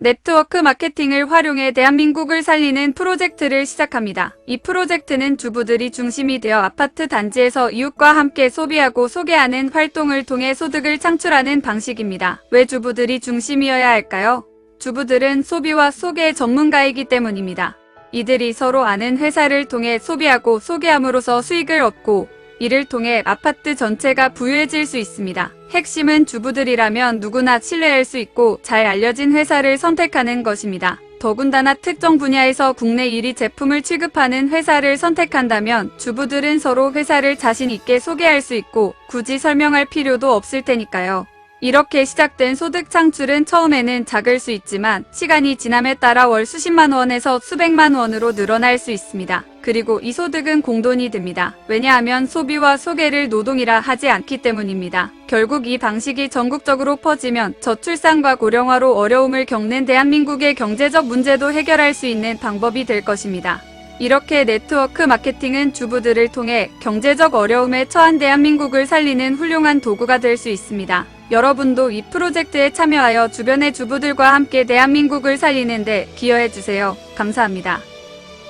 네트워크 마케팅을 활용해 대한민국을 살리는 프로젝트를 시작합니다. 이 프로젝트는 주부들이 중심이 되어 아파트 단지에서 이웃과 함께 소비하고 소개하는 활동을 통해 소득을 창출하는 방식입니다. 왜 주부들이 중심이어야 할까요? 주부들은 소비와 소개 전문가이기 때문입니다. 이들이 서로 아는 회사를 통해 소비하고 소개함으로써 수익을 얻고 이를 통해 아파트 전체가 부유해질 수 있습니다. 핵심은 주부들이라면 누구나 신뢰할 수 있고 잘 알려진 회사를 선택하는 것입니다. 더군다나 특정 분야에서 국내 1위 제품을 취급하는 회사를 선택한다면 주부들은 서로 회사를 자신 있게 소개할 수 있고 굳이 설명할 필요도 없을 테니까요. 이렇게 시작된 소득 창출은 처음에는 작을 수 있지만 시간이 지남에 따라 월 수십만 원에서 수백만 원으로 늘어날 수 있습니다. 그리고 이 소득은 공돈이 듭니다. 왜냐하면 소비와 소개를 노동이라 하지 않기 때문입니다. 결국 이 방식이 전국적으로 퍼지면 저출산과 고령화로 어려움을 겪는 대한민국의 경제적 문제도 해결할 수 있는 방법이 될 것입니다. 이렇게 네트워크 마케팅은 주부들을 통해 경제적 어려움에 처한 대한민국을 살리는 훌륭한 도구가 될 수 있습니다. 여러분도 이 프로젝트에 참여하여 주변의 주부들과 함께 대한민국을 살리는데 기여해 주세요. 감사합니다.